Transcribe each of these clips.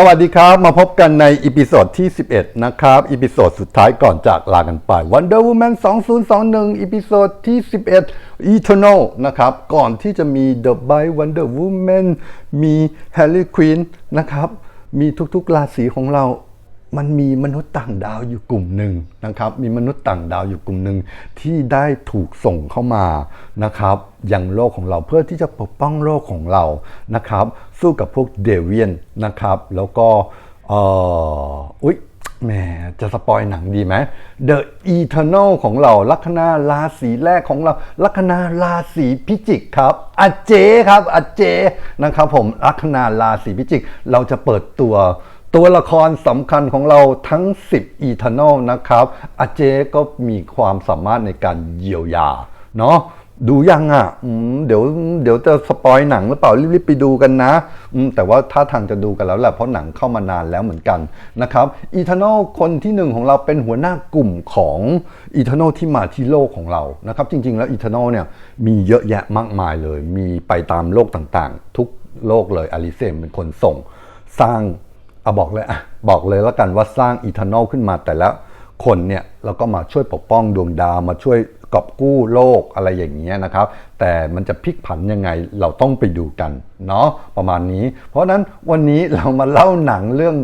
สวัสดีครับ มาพบกันในอีพิโซดที่ 11 นะครับ อีพิโซดสุดท้ายก่อนจากลากันไป Wonder Woman 2021 อีพิโซดที่ 11 Eternal นะครับ ก่อนที่จะมี The by Wonder Woman มี Harley Quinn นะครับ มีทุกๆราศีของเรา มันมีมนุษย์ต่างดาวอยู่กลุ่มหนึ่งนะครับ มีมนุษย์ต่างดาวอยู่กลุ่มหนึ่งที่ได้ถูกส่งเข้ามานะครับยังโลกของเราเพื่อที่จะปกป้องโลกของเรานะครับ สู้กับพวกเดเวียนนะครับ แล้วก็เอออุ๊ยแหมจะสปอยหนังดีไหม The Eternal ของเรา ลัคนาราศีแรกของเรา ลัคนาราศีพิจิกครับอาเจครับอาเจนะครับผมลัคนาราศีพิจิก เราจะเปิดตัว ตัวละครสำคัญของเราทั้ง 10 e t e r n a l นะครับ อาเจก็มีความสามารถในการเยียวยา เนาะดูยังอะเดี๋ยวเดี๋ยวจะสปอยหนังหรือเปล่ารีบๆไปดูกันนะแต่ว่าถ้าทางจะดูกันแล้วแหละเพราะหนังเข้ามานานแล้วเหมือนกันนะครับอีเทอลคนที่หนึ่งของเราเป็นหัวหน้ากลุ่มของอีเทอลที่มาที่โลกของเรานะครับ จริง ๆ แล้วอีเทอลเนี่ยมีเยอะแยะมากมายเลย มีไปตามโลกต่างๆ ทุกโลกเลยอลิเซมเป็นคนส่ง สร้าง เอาบอกเลยอะบอกเลยแล้วกันว่าสร้างอีเทอร์นอลขึ้นมาแต่ละคนเนี่ยเราก็มาช่วยปกป้องดวงดาวมาช่วยกอบกู้โลกอะไรอย่างเงี้ยนะครับ แต่มันจะพลิกผันยังไงเราต้องไปดูกันเนาะประมาณนี้ เพราะฉะนั้นวันนี้เรามาเล่าหนังเรื่อง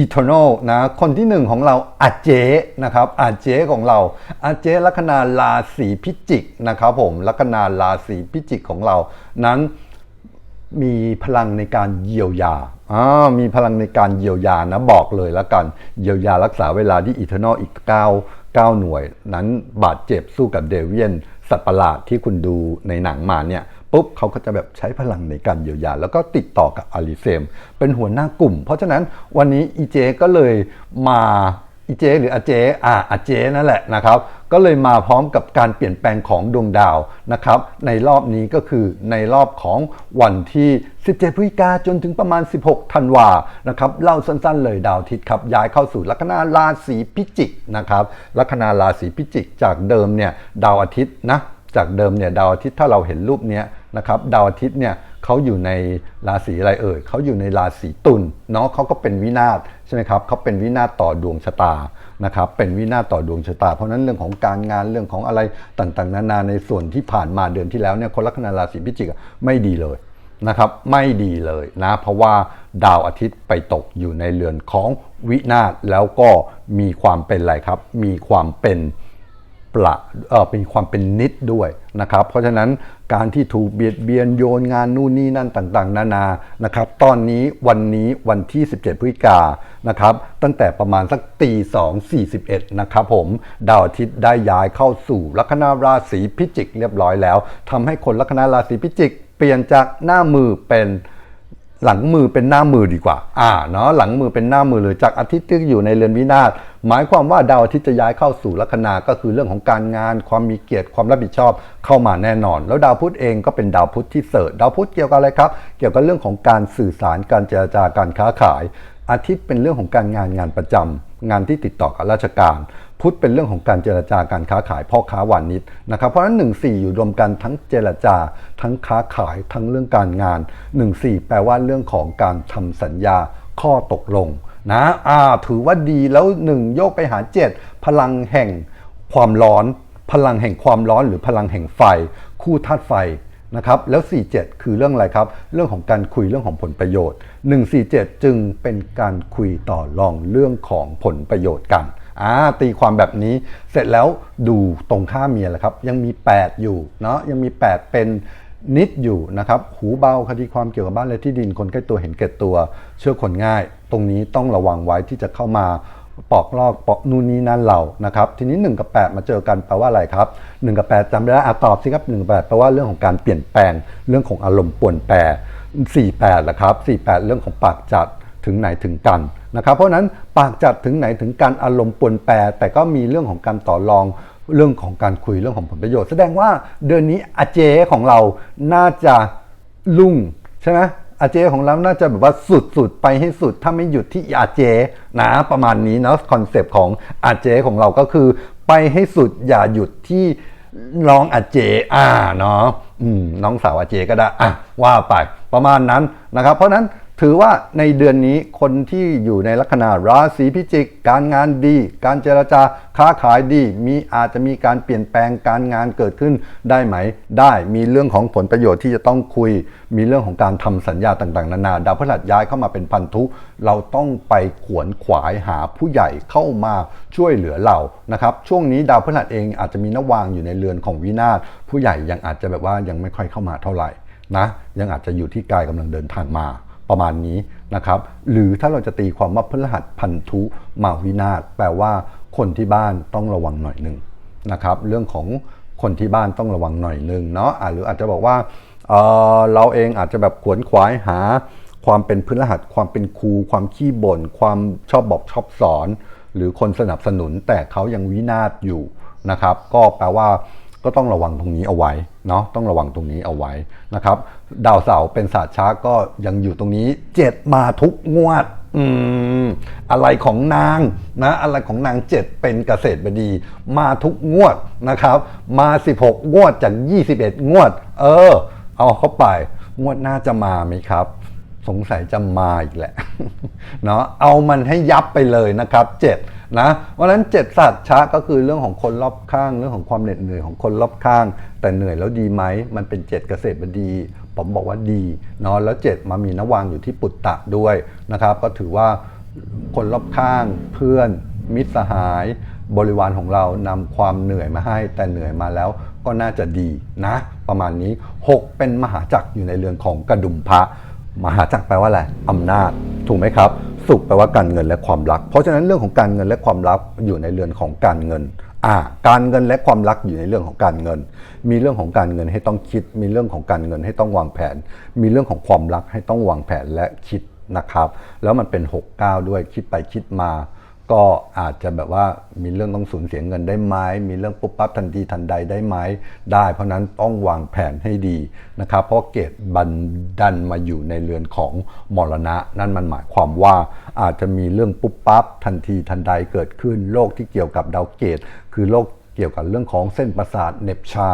Eternal นะคนที่หนึ่งของเราอาเจนะครับอาเจของเราอาเจลัคนาราศีพิจิกนะครับผมลัคนาราศีพิจิกของเรานั้นมีพลังในการเยียวยา อ่ามีพลังในการเยียวยานะบอกเลยแล้วกัน เยียวยารักษาเวลาที่อีเทอร์นอลอีก 9 9 หน่วย นั้นบาดเจ็บสู้กับเดเวียนสัตว์ประหลาดที่คุณดูในหนังมาเนี่ยปุ๊บเขาก็จะแบบใช้พลังในการเยียวยา แล้วก็ติดต่อกับอาริเซม เป็นหัวหน้ากลุ่ม เพราะฉะนั้นวันนี้อีเจก็เลยมา อีเจหรืออาเจอ่าอาเจนั่นแหละนะครับ ก็เลยมาพร้อมกับการเปลี่ยนแปลงของดวงดาวนะครับ ในรอบนี้ก็คือในรอบของวันที่ 17พฤศจิกาจนถึงประมาณ 16 ธันวานะครับ เล่าสั้นๆ เลยดาวอาทิตย์ครับ ย้ายเข้าสู่ลัคนาราศีพิจิกนะครับ ลัคนาราศีพิจิก จากเดิมเนี่ยดาวอาทิตย์นะ จากเดิมเนี่ยดาวอาทิตย์ถ้าเราเห็นรูปเนี้ยนะครับ ดาวอาทิตย์เนี่ย เขาอยู่ในราศีอะไรเอ่ยเขาอยู่ในราศีตุลเนาะเขาก็เป็นวินาศใช่ไหมครับเขาเป็นวินาศต่อดวงชะตานะครับเป็นวินาศต่อดวงชะตา เพราะนั้นเรื่องของการงานเรื่องของอะไรต่างๆ นานาในส่วนที่ผ่านมาเดือนที่แล้วเนี่ยคนลัคนาราศีพิจิกไม่ดีเลยนะครับไม่ดีเลยนะเพราะว่าดาวอาทิตย์ไปตกอยู่ในเรือนของวินาศแล้วก็มีความเป็นอะไรครับ มีความเป็น ประเป็นความเป็นนิดด้วยนะครับ เพราะฉะนั้นการที่ถูกเบียดเบียนโยนงานนู่นนี่นั่นต่างๆ นานานะครับ ตอนนี้วันนี้วันที่ 17พฤศจิกานะครับ ตั้งแต่ประมาณสักตี2 41นะครับผม ดาวอาทิตย์ได้ย้ายเข้าสู่ลัคนาราศีพิจิกเรียบร้อยแล้วทำให้คนลัคนาราศีพิจิก เปลี่ยนจากหน้ามือเป็น หลังมือเป็นหน้ามือดีกว่า อ่า เนาะหลังมือเป็นหน้ามือเลยจากอาทิตย์ที่อยู่ในเรือนวินาศ หมายความว่าดาวอาทิตย์จะย้ายเข้าสู่ลัคนา ก็คือเรื่องของการงาน ความมีเกียรติ ความรับผิดชอบเข้ามาแน่นอน แล้วดาวพุธเองก็เป็นดาวพุธที่เสริฐดาวพุธเกี่ยวกับอะไรครับ เกี่ยวกับเรื่องของการสื่อสาร การเจรจาการค้าขาย อาทิตย์เป็นเรื่องของการงานงานประจำงานที่ติดต่อกับราชการ พุทธเป็นเรื่องของการเจรจาการค้าขายพ่อค้าวานิชนะครับ เพราะฉะนั้น1 4 อยู่รวมกันทั้งเจรจา ทั้งค้าขายทั้งเรื่องการงาน 1 4 แปลว่าเรื่องของการทำสัญญาข้อตกลงนะอ่าถือว่าดีแล้ว 1 โยกไปหา 7 พลังแห่งความร้อน พลังแห่งความร้อนหรือพลังแห่งไฟ คู่ธาตุไฟนะครับแล้ว 47 คือเรื่องอะไรครับ เรื่องของการคุยเรื่องของผลประโยชน์ 147 จึงเป็นการคุยต่อรองเรื่องของผลประโยชน์กัน อ่าตีความแบบนี้เสร็จแล้วดูตรงข้ามมีอะไรครับ ยังมี 8 อยู่เนาะยังมี 8 เป็นนิดอยู่นะครับ หูเบาคดีความเกี่ยวกับบ้านและที่ดินคนใกล้ตัวเห็นแก่ตัว เชื่อคนง่าย ตรงนี้ต้องระวังไว้ที่จะเข้ามาปอกลอกปอกนู่นนี่นั่นเรานะครับทีนี้ 1 กับ 8 มาเจอกันแปลว่าอะไรครับ 1 กับ 8จำได้อะตอบสิครับ1กับ8แปลว่าเรื่องของการเปลี่ยนแปลง เรื่องของอารมณ์ป่วนแปร48ละครับ48 เรื่องของปากจัด ถึงไหนถึงกันนะครับเพราะนั้นปากจัดถึงไหนถึงกันอารมณ์ป่วนแปร แต่ก็มีเรื่องของการต่อรองเรื่องของการคุยเรื่องของผลประโยชน์ แสดงว่าเดือนนี้อาเจของเราน่าจะลุ่งใช่ไหมอาเจของเราน่าจะแบบว่าสุดๆไปให้สุด ถ้าไม่หยุดที่อาเจนะประมาณนี้เนาะคอนเซปต์ของอาเจของเราก็คือไปให้สุดอย่าหยุดที่น้องอาเจอ่าเนาะน้องสาวอาเจก็ได้อะว่าไปประมาณนั้นนะครับ เพราะนั้น ถือว่าในเดือนนี้คนที่อยู่ในลัคนาราศีพิจิก การงานดี การเจรจาค้าขายดี มีอาจจะมีการเปลี่ยนแปลงการงานเกิดขึ้นได้ไหม ได้มีเรื่องของผลประโยชน์ที่จะต้องคุย มีเรื่องของการทำสัญญาต่างๆ นานาดาวพฤหัสย้ายเข้ามาเป็นพันธุ เราต้องไปขวนขวายหาผู้ใหญ่เข้ามาช่วยเหลือเรานะครับช่วงนี้ดาวพฤหัสเองอาจจะมีนวางอยู่ในเรือนของวินาศผู้ใหญ่ยังอาจจะแบบว่ายังไม่ค่อยเข้ามาเท่าไหร่นะยังอาจจะอยู่ที่กายกำลังเดินทางมา ประมาณนี้นะครับ หรือถ้าเราจะตีความว่าพฤหัสพันธุมาวินาศแปลว่าคนที่บ้านต้องระวังหน่อยหนึ่งนะครับ เรื่องของคนที่บ้านต้องระวังหน่อยหนึ่งเนาะะหรืออาจจะบอกว่าเเราเองอาจจะแบบขวนขวายหา ความเป็นพฤหัสความเป็นครู ความขี้บ่นความชอบบอกชอบสอน หรือคนสนับสนุนแต่เขายังวินาศอยู่นะครับ ก็แปลว่า ก็ต้องระวังตรงนี้เอาไว้เนาะต้องระวังตรงนี้เอาไว้นะครับดาวเสาร์เป็นศาสตร์ช้าก็ยังอยู่ตรงนี้เจ็ดมาทุกงวดอืมอะไรของนางนะอะไรของนางเจ็ดเป็นเกษตรบดี มาทุกงวดนะครับ มา 16 งวดจาก 21 งวด เออ เอาเข้าไป งวดหน้าจะมาไหมครับสงสัยจะมาอีกแหละเนาะเอามันให้ยับไปเลยนะครับเจ็ด นะเพราะฉะนั้นเจ็ดสัตว์ชะก็คือเรื่องของคนรอบข้าง เรื่องของความเหน็ดเหนื่อยของคนรอบข้าง แต่เหนื่อยแล้วดีไหมมันเป็นเจ็ดเกษตรบดีผมบอกว่าดีเนาะแล้วเจ็ดมามีนวางอยู่ที่ปุตตะด้วยนะครับ ก็ถือว่าคนรอบข้างเพื่อนมิตรสหายบริวารของเรานำความเหนื่อยมาให้ แต่เหนื่อยมาแล้วก็น่าจะดีนะ ประมาณนี้ 6 เป็นมหาจักรอยู่ในเรือนของกระดุมพระ มหาจักรแปลว่าอะไรอำนาจ ถูกไหมครับ สุขแปลว่าการเงินและความรัก เพราะฉะนั้นเรื่องของการเงินและความรักอยู่ในเรือนของการเงินอ่าการเงินและความรักอยู่ในเรื่องของการเงิน มีเรื่องของการเงินให้ต้องคิด มีเรื่องของการเงินให้ต้องวางแผน มีเรื่องของความรักให้ต้องวางแผนและคิดนะครับ แล้วมันเป็น 6 9 ด้วยคิดไปคิดมา ก็อาจจะแบบว่ามีเรื่องต้องสูญเสียเงินได้ไหมมีเรื่องปุ๊บปั๊บทันทีทันใดได้ไหมได้ เพราะนั้นต้องวางแผนให้ดีนะครับ เพราะเกตบันดันมาอยู่ในเรือนของมรณะ นั่นมันหมายความว่าอาจจะมีเรื่องปุ๊บปั๊บทันทีทันใดเกิดขึ้นโรคที่เกี่ยวกับดาวเกตคือโรค เกี่ยวกับเรื่องของเส้นประสาทเน็บชา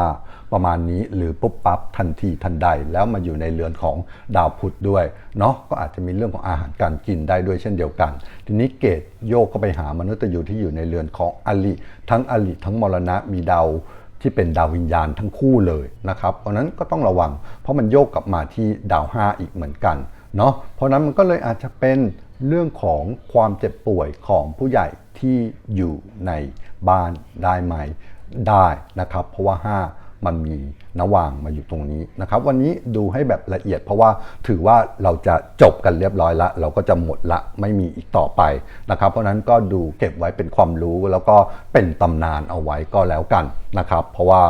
ประมาณนี้หรือปุ๊บปั๊บทันทีทันใด แล้วมาอยู่ในเรือนของดาวพุธด้วยเนาะก็อาจจะมีเรื่องของอาหารการกินได้ด้วยเช่นเดียวกัน ทีนี้เกตโยกก็ไปหามนุษย์ยูที่อยู่ในเรือนของอลิทั้งอลิทั้งมรณะมีดาวที่เป็นดาววิญญาณทั้งคู่เลยนะครับเพราะนั้นก็ต้องระวัง เพราะมันโยกกลับมาที่ดาวห้าอีกเหมือนกันเนาะเพราะนั้นมันก็เลยอาจจะเป็นเรื่องของความเจ็บป่วยของผู้ใหญ่ที่อยู่ใน บ้านได้ไหมได้นะครับ เพราะว่า 5 มันมีนว่างมาอยู่ตรงนี้นะครับ วันนี้ดูให้แบบละเอียด เพราะว่าถือว่าเราจะจบกันเรียบร้อยละ เราก็จะหมดละไม่มีอีกต่อไปนะครับ เพราะฉะนั้นก็ดูเก็บไว้เป็นความรู้แล้วก็เป็นตำนานเอาไว้ก็แล้วกันนะครับ เพราะว่า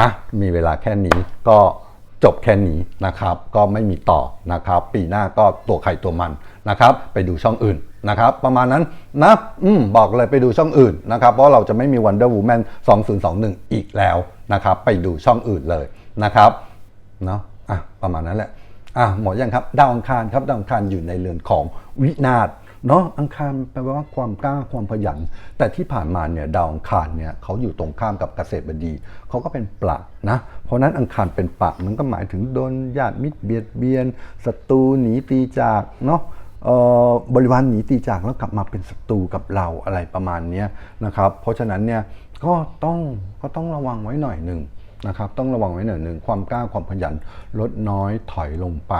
นะมีเวลาแค่นี้ก็จบแค่นี้นะครับ ก็ไม่มีต่อนะครับ ปีหน้าก็ตัวใครตัวมัน นะครับไปดูช่องอื่นนะครับประมาณนั้นนะอืมบอกเลยไปดูช่องอื่นนะครับเพราะเราจะไม่มี Wonder Woman 2021 อีกแล้วนะครับไปดูช่องอื่นเลยนะครับเนาะอะประมาณนั้นแหละอะหมดยังครับดาวอังคารครับดาวอังคารอยู่ในเรือนของวินาศเนาะอังคารแปลว่าความกล้าความขยัน แต่ที่ผ่านมาเนี่ยดาวอังคารเนี่ยเขาอยู่ตรงข้ามกับเกษตรบดีเขาก็เป็นปลักนะเพราะนั้นอังคารเป็นปลักมันก็หมายถึงโดนญาติมิตรเบียดเบียนศัตรูหนีตีจากเนาะ บริวารหนีตีจากแล้วกลับมาเป็นศัตรูกับเราอะไรประมาณนี้นะครับ เพราะฉะนั้นเนี่ยก็ต้องก็ต้องระวังไว้หน่อยหนึ่งนะครับ ต้องระวังไว้หน่อยหนึ่งความกล้าความขยันลดน้อยถอยลงไป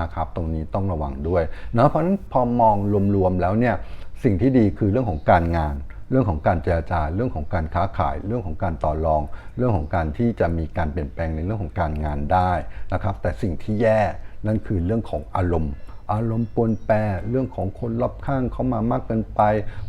นะครับ ตรงนี้ต้องระวังด้วยนะเพราะฉะนั้นพอมองรวมๆแล้วเนี่ยสิ่งที่ดีคือเรื่องของการงานเรื่องของการเจรจาเรื่องของการค้าขาย เรื่องของการต่อรอง เรื่องของการที่จะมีการเปลี่ยนแปลงในเรื่องของการงานได้นะครับ แต่สิ่งที่แย่นั่นคือเรื่องของอารมณ์ อารมณ์ปนแปรเรื่องของคนรอบข้างเขามามากเกินไป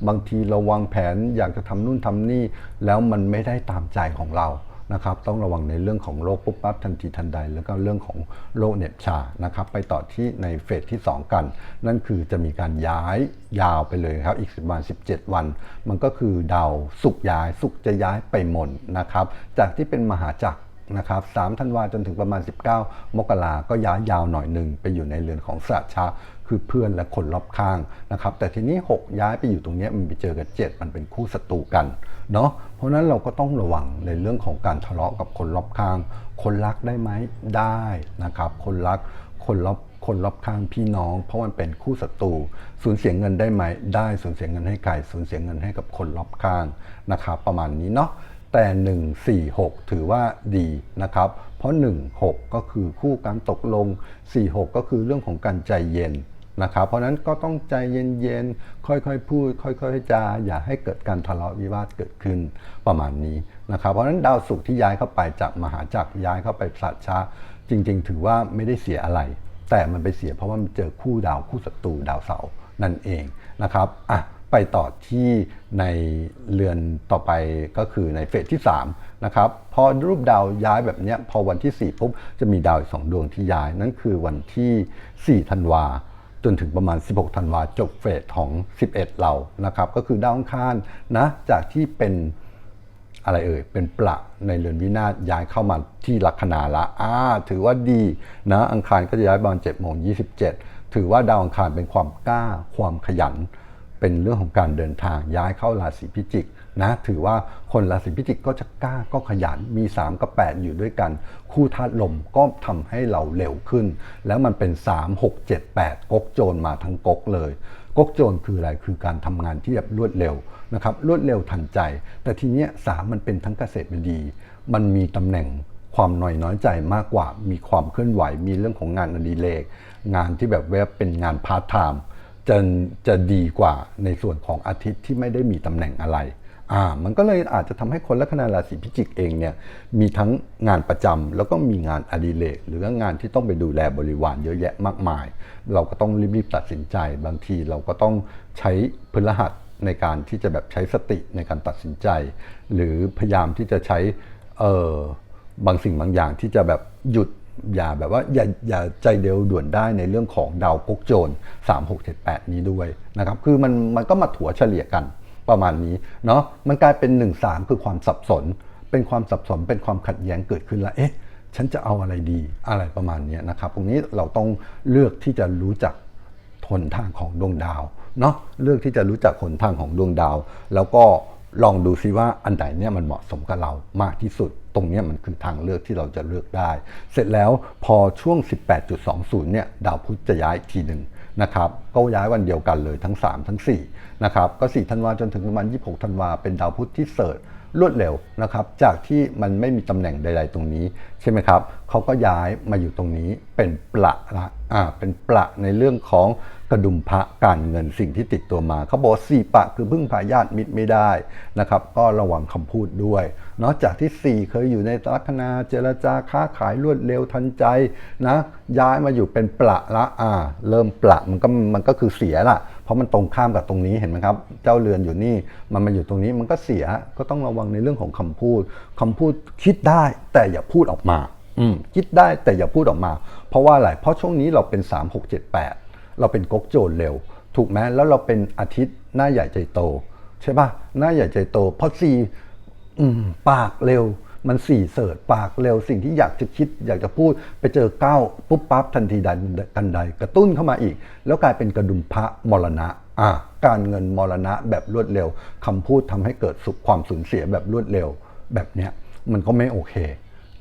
บางทีเราวางแผนอยากจะทำนู่นทำนี่ แล้วมันไม่ได้ตามใจของเรานะครับต้องระวังในเรื่องของโรคปุ๊บปั๊บทันทีทันใด แล้วก็เรื่องของโรคเหน็บชานะครับไปต่อที่ในเฟสที่ 2 กัน นั่นคือจะมีการย้ายยาวไปเลยครับอีกประมาณ17 วัน มันก็คือดาวสุกย้ายสุกจะย้ายไปหมนนะครับจากที่เป็นมหาจักร นะครับ3ธันวาจนถึงประมาณ 19 มกราก็ย้ายยาวหน่อยหนึ่งไปอยู่ในเรือนของสระชาคือเพื่อนและคนรอบข้างนะครับ แต่ทีนี้ 6 ย้ายไปอยู่ตรงนี้มันไปเจอกับ7มันเป็นคู่ศัตรูกันเนาะเพราะฉะนั้นเราก็ต้องระวังในเรื่องของการทะเลาะกับคนรอบข้าง คนรักได้ไหมได้นะครับ คนรักคนรอบคนรอบข้างพี่น้อง เพราะมันเป็นคู่ศัตรูสูญเสียเงินได้ไหมได้สูญเสียเงินให้ใครสูญเสียเงินให้กับคนรอบข้างนะครับ ประมาณนี้เนาะ แต่ 1 4 6 ถือว่าดีนะครับ เพราะ 1 6 ก็คือคู่การตกลง 4 6 ก็คือเรื่องของการใจเย็นนะครับ เพราะนั้นก็ต้องใจเย็นๆ ค่อยๆ พูด ค่อยๆ จา อย่าให้เกิดการทะเลาะวิวาทเกิดขึ้นประมาณนี้นะครับ เพราะฉะนั้นดาวศุกร์ที่ย้ายเข้าไปจากมหาจักรย้ายเข้าไปสัตชาจริง ๆ ถือว่าไม่ได้เสียอะไร แต่มันไปเสียเพราะว่ามันเจอคู่ดาวคู่ศัตรูดาวเสาร์นั่นเองนะครับอะ ไปต่อที่ในเรือนต่อไปก็คือในเฟสที่3นะครับพอรูปดาวย้ายแบบนี้พอวันที่4ปุ๊บจะมีดาวอีกสองดวงที่ย้าย นั่นคือวันที่4ธันวาจนถึงประมาณ 16ธันวาจบเฟสของ 11 เรานะครับ ก็คือดาวอังคารนะจากที่เป็นอะไรเอ่ย เป็นประในเรือนวินาศย้ายเข้ามาที่ลัคนาละอ่าถือว่าดีนะอังคารก็จะย้ายประมาณ7โมง27 ถือว่าดาวอังคารเป็นความกล้าความขยัน เป็นเรื่องของการเดินทางย้ายเข้าราศีพิจิกนะถือว่าคนราศีพิจิกก็จะกล้าก็ขยันมี 3 กับ 8 อยู่ด้วยกัน คู่ธาตุลมก็ทำให้เราเร็วขึ้น แล้วมันเป็น 3 6 7 8 ก๊กโจรมาทั้งก๊กเลย ก๊กโจรคืออะไรคือการทำงานที่แบบรวดเร็วนะครับรวดเร็วทันใจ แต่ทีเนี้ยสามมันเป็นทั้งเกษตรบดี มันมีตำแหน่งความหน่อยน้อยใจมากกว่ามีความเคลื่อนไหวมีเรื่องของงานอดิเรกงานที่แบบเว็บเป็นงานพาร์ทไทม์ จะจะดีกว่าในส่วนของอาทิตย์ที่ไม่ได้มีตำแหน่งอะไรอ่ามันก็เลยอาจจะทำให้คนลัคนาราศีพิจิกเองเนี่ยมีทั้งงานประจำแล้วก็มีงานอดิเรกหรืองานที่ต้องไปดูแลบริวารเยอะแยะมากมาย เราก็ต้องรีบๆตัดสินใจ บางทีเราก็ต้องใช้พฤหัสในการที่จะแบบใช้สติในการตัดสินใจ หรือพยายามที่จะใช้เออบางสิ่งบางอย่างที่จะแบบหยุด อย่าแบบว่าอย่าอย่าใจเร็วด่วนได้ในเรื่องของดาวกกโจร 3 6 7 8 นี้ด้วยนะครับคือมันมันก็มาถัวเฉลี่ยกันประมาณนี้เนาะมันกลายเป็น 1 3 คือความสับสน เป็นความสับสนเป็นความขัดแย้งเกิดขึ้นละเอ๊ะฉันจะเอาอะไรดีอะไรประมาณนี้นะครับตรงนี้เราต้องเลือกที่จะรู้จักหนทางของดวงดาวเนาะเลือกที่จะรู้จักหนทางของดวงดาว แล้วก็ลองดูซิว่าอันไหนเนี่ยมันเหมาะสมกับเรามากที่สุด ตรงนี้มันคือทางเลือกที่เราจะเลือกได้ เสร็จแล้วพอช่วง 18.20 เนี่ยดาวพุธจะย้ายทีหนึ่งนะครับก็ย้ายวันเดียวกันเลยทั้ง 3 ทั้ง4นะครับก็ 4 ธันวาจนถึงประมาณ 26 ธันวาเป็นดาวพุธที่เสิร์ช รวดเร็วนะครับจากที่มันไม่มีตำแหน่งใด ๆ ตรงนี้ใช่ไหมครับเขาก็ย้ายมาอยู่ตรงนี้เป็นประละอ่าเป็นประในเรื่องของกระดุมพระการเงินสิ่งที่ติดตัวมาเขาบอกสี่ปะคือพึ่งพาญาติมิตรไม่ได้นะครับก็ระวังคำพูดด้วยนาะจากที่ 4 เคยอยู่ในลัคนาเจรจาค้าขายรวดเร็วทันใจนะย้ายมาอยู่เป็นประละอ่าเริ่มประมันก็มันก็คือเสียละ เพราะมันตรงข้ามกับตรงนี้เห็นไหมครับ เจ้าเรือนอยู่นี่มันมาอยู่ตรงนี้มันก็เสียก็ต้องระวังในเรื่องของคำพูดคำพูดคิดได้แต่อย่าพูดออกมาอืมคิดได้แต่อย่าพูดออกมา เพราะว่าอะไรเพราะช่วงนี้เราเป็น 3 6 7 8 เราเป็นก๊กโจรเร็ว ถูกไหมแล้วเราเป็นอาทิตย์หน้าใหญ่ใจโต ใช่ปะหน้าใหญ่ใจโต เพราะสี่ปากเร็ว มันสี่เสิร์ชปากเร็วสิ่งที่อยากจะคิด อยากจะพูดไปเจอก้าวปุ๊บปั๊บทันทีใดกันใด กระตุ้นเข้ามาอีก แล้วกลายเป็นกระดุมพระมรณะอ่าการเงินมรณะแบบรวดเร็วคำพูดทำให้เกิดสุขความสูญเสียแบบรวดเร็ว แบบเนี้ยมันก็ไม่โอเค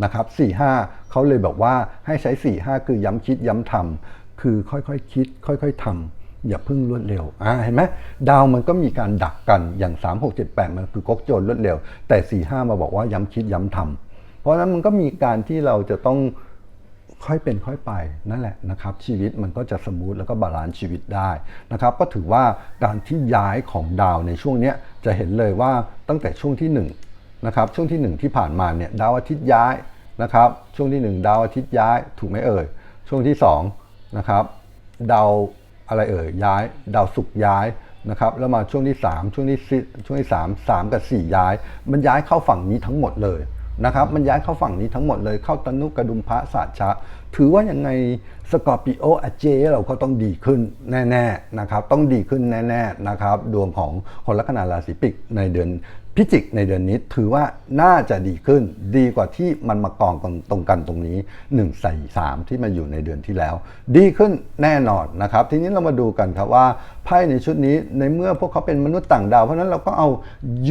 นะครับ4ี่ห้าเขาเลยบอกว่าให้ใช้4ี่ห้าคือย้ำคิดย้ำทำคือค่อยๆคคิด ค่อยๆทำ อย่าพิ่งรวดเร็วอ่าเห็นไหมดาวมันก็มีการดักกันอย่าง 3 6 7 8 มันคือก๊กโจรรวดเร็ว แต่4ี่ห้ามาบอกว่าย้ำคิดย้ำทำเพราะนั้นมันก็มีการที่เราจะต้องค่อยเป็นค่อยไปนั่นแหละนะครับชีวิตมันก็จะสมูทแล้วก็บาลานซ์ชีวิตได้นะครับก็ถือว่าการที่ย้ายของดาวในช่วงนี้จะเห็นเลยว่าตั้งแต่ช่วงที่1นะครับช่วงที่ 1 ที่ผ่านมาเนี่ยดาวอาทิตย์ย้ายนะครับช่วงที่ 1 ดาวอาทิตย์ย้ายถูกไหมเอ่ยช่วงที่2นะครับดาว อะไรเอ่ยย้าย ดาวศุกร์ย้ายนะครับแล้วมาช่วงที่ 3 ช่วงที่ช่วงที่ 3 3 กับ 4 ย้าย มันย้ายเข้าฝั่งนี้ทั้งหมดเลย นะครับมันย้ายเข้าฝั่งนี้ทั้งหมดเลยเข้าตนุกระดุมพระศาสชะ ถือว่ายังไงสกอร์ปิโออเจเราก็ต้องดีขึ้นแน่ๆนะครับต้องดีขึ้นแน่ๆนะครับดวงของคนลัคนาราศีปิกในเดือนพิจิกในเดือนนี้ถือว่าน่าจะดีขึ้นดีกว่าที่มันมากองตรงตรงกันตรงนี้1ใส่3ที่มาอยู่ในเดือนที่แล้ว ดีขึ้นแน่นอนนะครับ ทีนี้เรามาดูกันครับว่าไพ่ในชุดนี้ในเมื่อพวกเขาเป็นมนุษย์ต่างดาว เพราะฉะนั้นเราก็เอา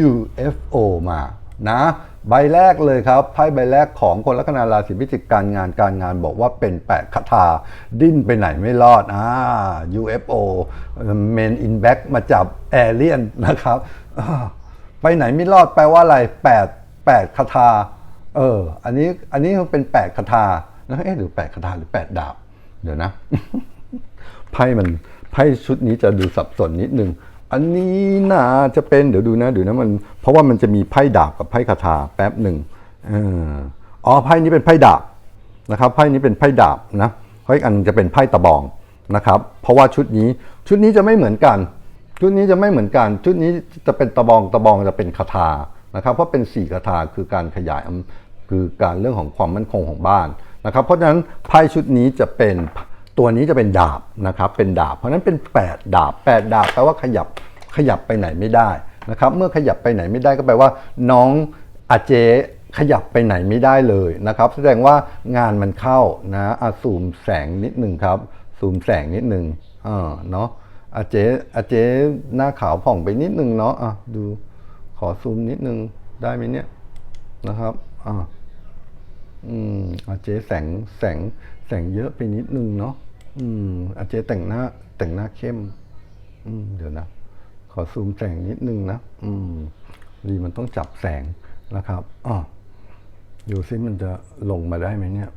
UFO มา นะใบแรกเลยครับไพ่ใบแรกของคนลัคนาราศีพิจิกการงานการงานบอกว่าเป็นแปดคาถาดิ้นไปไหนไม่รอดอ่า UFO Men in Black มาจับแอเลียนนะครับไปไหนไม่รอดแปลว่าอะไรแปดแปดคาถาเอออันนี้อันนี้เป็นแปดคาถาแล้วเอ๊ะหรือแปดคาถาหรือแปดดาบ เดี๋ยวนะไพ่มันไพ่ชุดนี้จะดูสับสนนิดนึง อันนี้น่าจะเป็นเดี๋ยวดูนะเดี๋ยวนะมัน เพราะว่ามันจะมีไพ่ดาบกับไพ่คาถาแป๊บหนึ่งอ๋อไพ่นี้เป็นไพ่ดาบนะครับไพ่นี้เป็นไพ่ดาบนะเพราะอันจะเป็นไพ่ตะบองนะครับ เพราะว่าชุดนี้ชุดนี้จะไม่เหมือนกัน ชุดนี้จะไม่เหมือนกัน ชุดนี้จะเป็นตะบองตะบองจะเป็นคาถานะครับเพราะเป็นสี่คาถาคือการขยายคือการเรื่องของความมั่นคงของบ้านนะครับเพราะฉะนั้นไพ่ชุดนี้จะเป็นตัวนี้จะเป็นดาบนะครับเป็นดาบ เพราะฉะนั้นเป็น 8 ดาบ 8 ดาบแปลว่าขยับ ขยับไปไหนไม่ได้นะครับเมื่อขยับไปไหนไม่ได้ก็แปลว่า น้องอาเจขยับไปไหนไม่ได้เลยนะครับ แสดงว่างานมันเข้านะอาซูมแสงนิดหนึ่งครับซูมแสงนิดหนึ่งอ่าเนาะอาเจอาเจหน้าขาวผ่องไปนิดหนึ่งเนาะอะดูขอซูมนิดนึงได้ไหมเนี่ยนะครับอ่าอืมอาเจแสงแสงแสงเยอะไปนิดนึงเนาะอืมอาเจแต่งหน้าแต่งหน้าเข้ม อืมเดี๋ยวนะ ขอซูมแสงนิดนึงนะ อืมดีมันต้องจับแสงนะครับอ่าดูซิมันจะลงมาได้ไหมเนี่ย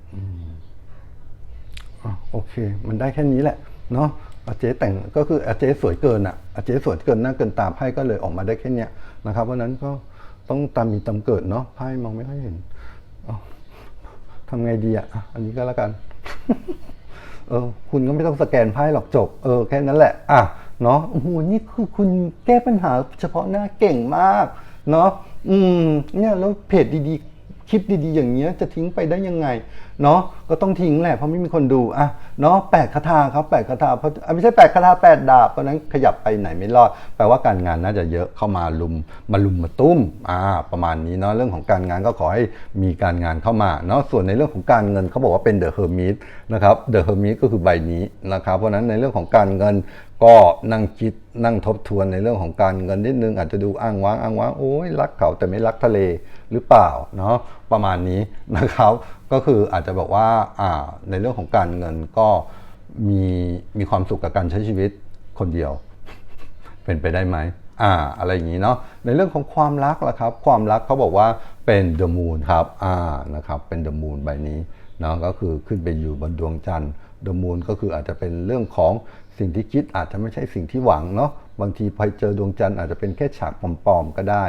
อะโอเค มันได้แค่นี้แหละ เนาะอาเจ๊แต่งก็คืออาเจ๊สวยเกินอะอาเจ๊สวยเกินหน้าเกินตาไพ่ก็เลยออกมาได้แค่เนี้ยนะครับเพราะนั้นก็ต้องตามมีตามเกิดเนาะไพ่มองไม่ค่อยเห็นทำไงดีอะอะอันนี้ก็แล้วกัน เออ คุณก็ไม่ต้องสแกนไพ่หรอกจบ เออ แค่นั้นแหละ อะ เนาะโอ้โหนี่คือคุณแก้ปัญหาเฉพาะหน้าเก่งมากเนาะอืมเนี่ยแล้วเพจดีๆ คลิปดีๆ อย่างเงี้ยจะทิ้งไปได้ยังไงเนาะก็ต้องทิ้งแหละเพราะไม่มีคนดูอะเนาะแปดคาถาครับแปดคาถาเพราะไม่ใช่แปดคาถาแปดดาบเพราะนั้นขยับไปไหนไม่รอดแปลว่าการงานน่าจะเยอะเข้ามาลุมมาลุมมาตุ้มอ่าประมาณนี้เนาะเรื่องของการงานก็ขอให้มีการงานเข้ามาเนาะส่วนในเรื่องของการเงินเขาบอกว่าเป็นเดอะเฮอร์มิตนะครับเดอะเฮอร์มิตก็คือใบนี้นะครับเพราะนั้นในเรื่องของการเงิน ก็นั่งคิดนั่งทบทวนในเรื่องของการเงินนิดนึง อาจจะดูอ้างว้างอ้างว้างโอ้ยรักเขาแต่ไม่รักทะเลหรือเปล่าเนาะประมาณนี้นะครับ ก็คืออาจจะบอกว่าอ่าในเรื่องของการเงินก็มีมีความสุขกับการใช้ชีวิตคนเดียว เป็นไปได้ไหมอ่าอะไรอย่างนี้เนาะในเรื่องของความรักล่ะครับ ความรักเขาบอกว่าเป็น the moon ครับอ่านะครับเป็น the moon ใบนี้เนาะก็คือขึ้นไปอยู่บนดวงจันทร์ the moon ก็คืออาจจะเป็นเรื่องของ สิ่งที่คิดอาจจะไม่ใช่สิ่งที่หวังเนาะบางทีพอเจอดวงจันทร์อาจจะเป็นแค่ฉากปลอมๆก็ได้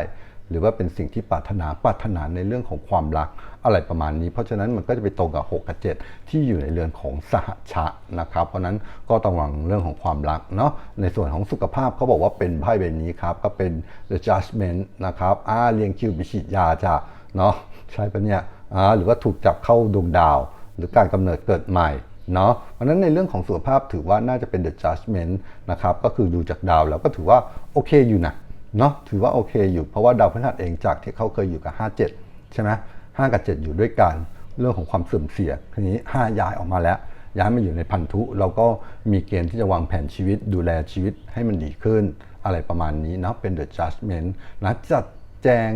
หรือว่าเป็นสิ่งที่ปรารถนาปรารถนาในเรื่องของความรักอะไรประมาณนี้ เพราะฉะนั้นมันก็จะไปตรงกับ 6 กับ 7 ที่อยู่ในเรือนของสหชะนะครับ เพราะนั้นก็ต้องระวังเรื่องของความรักเนาะในส่วนของสุขภาพเขาบอกว่าเป็นไพ่ใบนี้ครับก็เป็น the judgment นะครับอ่าเรียงคิวไปฉีดยาจ้ะเนาะใช่ปะเนี่ยอ่าหรือว่าถูกจับเข้าดวงดาว หรือการกำเนิดเกิดใหม่ เนาะเพราะฉะนั้นในเรื่องของสุขภาพถือว่าน่าจะเป็น the judgment นะครับก็คือดูจากดาวแล้วก็ถือว่าโอเคอยู่นะเนาะถือว่าโอเคอยู่เพราะว่าดาวพฤหัสเองจากที่เขาเคยอยู่กับ 57 ใช่ไหมห้ากับ 7 อยู่ด้วยกัน เรื่องของความเสื่อมเสียทีนี้ 5 ย้ายออกมาแล้ว ย้ายมาอยู่ในพันธุ เราก็มีเกณฑ์ที่จะวางแผนชีวิตดูแลชีวิตให้มันดีขึ้น อะไรประมาณนี้เนาะเป็น the judgment นะจัดแจง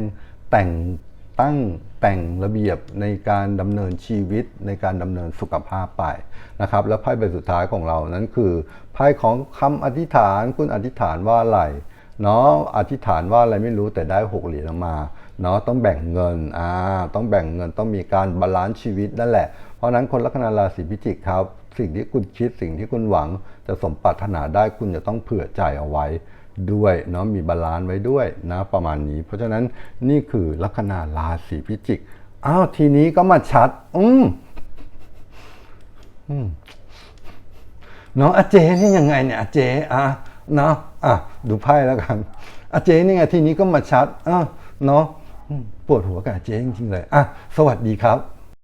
แต่ง ตั้งแต่งระเบียบในการดำเนินชีวิตในการดำเนินสุขภาพไปนะครับ แล้วไพ่ใบสุดท้ายของเรานั้นคือไพ่ของคำอธิษฐานคุณอธิษฐานว่าอะไรเนาะอธิษฐานว่าอะไรไม่รู้แต่ได้หกเหรียญออกมาเนาะต้องแบ่งเงินอ่าต้องแบ่งเงินต้องมีการบาลานซ์ชีวิตนั่นแหละ เพราะนั้นคนลัคนาราศีพิจิกครับ สิ่งที่คุณคิดสิ่งที่คุณหวังจะสมปรารถนาได้คุณจะต้องเผื่อใจเอาไว้ ด้วยเนาะมีบาลานซ์ไว้ด้วยนะประมาณนี้ เพราะฉะนั้นนี่คือลัคนาราศีพิจิกอ้าวทีนี้ก็มาชัด อืมอืมเนาะอาเจนี่ยังไงเนี่ยอาเจอะเนาะอะดูไพ่แล้วกันอาเจนี่ไงทีนี้ก็มาชัดอะเนาะปวดหัวกับอาเจจริงๆเลยอะสวัสดีครับ